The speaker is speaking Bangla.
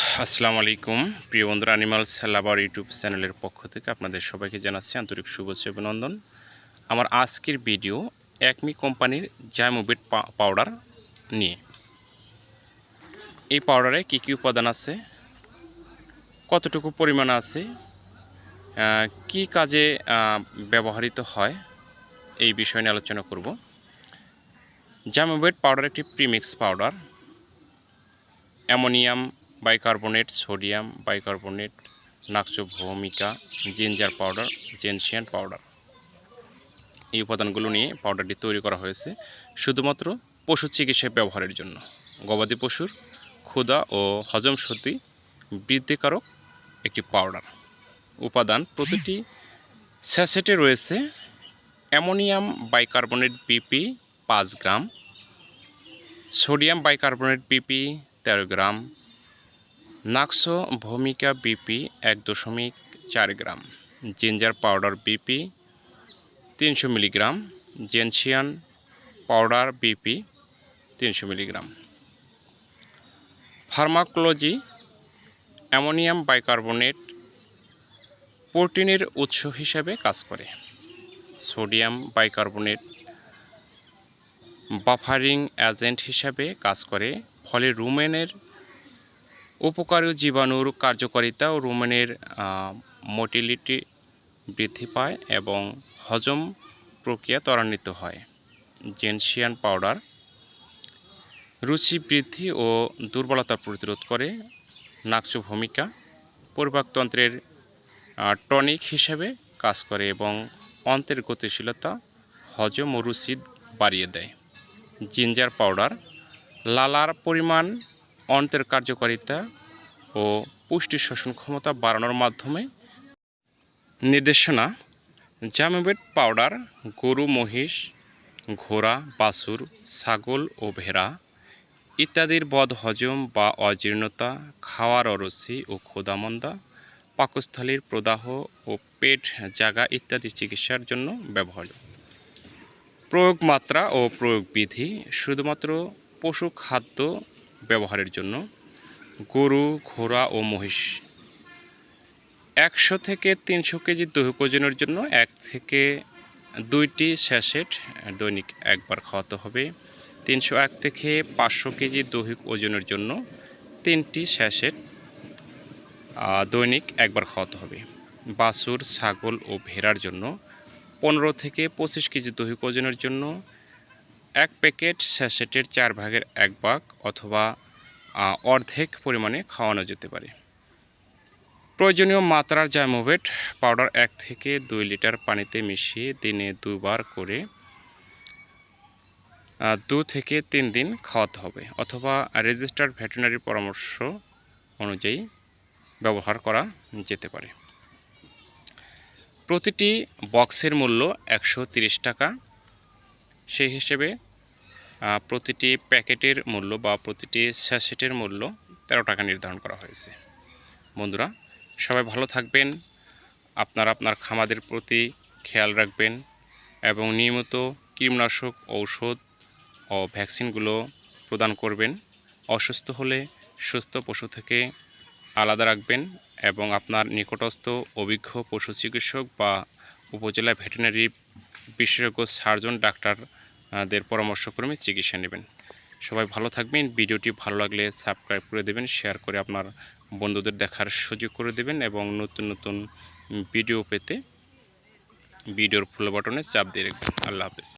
আসসালামু আলাইকুম। প্রিয় বন্ধুরা অ্যানিমালস লাভার ইউটিউব চ্যানেলের পক্ষ থেকে আপনাদের সবাইকে জানাচ্ছি আন্তরিক শুভেচ্ছা অভিনন্দন। আমার আজকের ভিডিও একমি কোম্পানির জাইমোবিট পাউডার নিয়ে। এই পাউডারে কী কী উপাদান আছে? কতটুকু পরিমাণ আছে? কি কাজে ব্যবহৃত হয়? এই বিষয় নিয়ে আলোচনা করব। জাইমোবিট পাউডার একটি premix powder ammonium bicarbonate sodium bicarbonate নাকচো ভূমিকা জিঞ্জার পাউডার জেনশিয়ান পাউডার এই উপাদানগুলো নিয়ে পাউডারটি তৈরি করা হয়েছে শুধুমাত্র পশু চিকিৎসায় ব্যবহারের জন্য। গবাদি পশুর ক্ষুদা ও হজম শক্তি বৃদ্ধিকারক একটি পাউডার উপাদান প্রতিটি স্যাসেটে রয়েছে অ্যামোনিয়াম বাইকার্বনেট বিপি পাঁচ গ্রাম সোডিয়াম বাইকার্বনেট বিপি তেরো গ্রাম নাক্সো ভূমিকা বিপি এক দশমিক চার গ্রাম, জিঞ্জার পাউডার বিপি তিনশো মিলিগ্রাম, জেনসিয়ান পাউডার বিপি তিনশো মিলিগ্রাম। ফার্মাকোলজি, অ্যামোনিয়াম বাইকার্বনেট প্রোটিনের উৎস হিসাবে কাজ করে। সোডিয়াম বাইকার্বনেট বাফারিং এজেন্ট হিসাবে কাজ করে। ফলে রুমেনের উপকারী জীবাণুর কার্যকারিতা ও রুমেনের মোটিলিটি বৃদ্ধি পায় এবং হজম প্রক্রিয়া ত্বরান্বিত হয়। জেনসিয়ান পাউডার রুচি বৃদ্ধি ও দুর্বলতা প্রতিরোধ করে নাকচু ভূমিকা। পরিপাকতন্ত্রের টনিক হিসেবে কাজ করে এবং অন্তের গতিশীলতা হজম ও রুচি বাড়িয়ে দেয়। জিঞ্জার পাউডার লালার পরিমাণ অন্ত্রের কার্যকারিতা ও পুষ্টি শোষণ ক্ষমতা বাড়ানোর মাধ্যমে নির্দেশনা, জামেবেট পাউডার, গরু মহিষ, ঘোড়া, বাছুর, ছাগল ও ভেড়া ইত্যাদির বদ হজম বা অজীর্ণতা, খাওয়ার অরুচি ও ক্ষুদামন্দা পাকস্থলীর প্রদাহ ও পেট জাগা ইত্যাদি চিকিৎসার জন্য ব্যবহার। প্রয়োগ মাত্রা ও প্রয়োগ বিধি শুধুমাত্র পশু খাদ্য ব্যবহারের জন্য। গরু, ঘোড়া ও মহিষ। একশো থেকে তিনশো কেজি দৈহিক ওজনের জন্য এক থেকে দুইটি স্যাশেট দৈনিক একবার খাওয়াতে হবে। তিনশো এক থেকে পাঁচশো কেজি দৈহিক ওজনের জন্য তিনটি স্যাশেট দৈনিক একবার খাওয়াতে হবে। বাছুর, ছাগল ও ভেড়ার জন্য পনেরো থেকে পঁচিশ কেজি দৈহিক ওজনের জন্য এক প্যাকেট স্যাশেটের চার ভাগের এক ভাগ অথবা অর্ধেক পরিমাণে খাওয়ানো যেতে পারে। প্রয়োজনীয় মাত্রার জাইমোভেট পাউডার এক থেকে দুই লিটার পানিতে মিশিয়ে দিনে দুবার করে দু থেকে তিন দিন খাওয়াতে হবে অথবা রেজিস্টার্ড ভেটেরিনারি পরামর্শ অনুযায়ী ব্যবহার করা যেতে পারে। প্রতিটি বক্সের মূল্য একশো টাকা সেই হিসেবে প্রতিটি প্যাকেটের মূল্য বা প্রতিটি স্যাশেটের মূল্য তেরো টাকা নির্ধারণ করা হয়েছে। বন্ধুরা, সবাই ভালো থাকবেন, আপনারা আপনার খামাদের প্রতি খেয়াল রাখবেন এবং নিয়মিত কীটনাশক ঔষধ ও ভ্যাকসিনগুলো প্রদান করবেন। অসুস্থ হলে সুস্থ পশু থেকে আলাদা রাখবেন এবং আপনার নিকটস্থ অভিজ্ঞ পশু চিকিৎসক বা উপজেলা ভেটেরিনারি বিশেষজ্ঞ সার্জন, ডাক্তার দের পরামর্শক্রমে চিকিৎসা নেবেন। সবাই ভালো থাকবেন। ভিডিওটি ভালো লাগলে সাবস্ক্রাইব করে দেবেন, শেয়ার করে আপনার বন্ধুদের দেখার সুযোগ করে দেবেন এবং নতুন নতুন ভিডিও পেতে ভিডিওর ফুল বাটনে চাপ দিয়ে রাখবেন। আল্লাহ হাফেজ।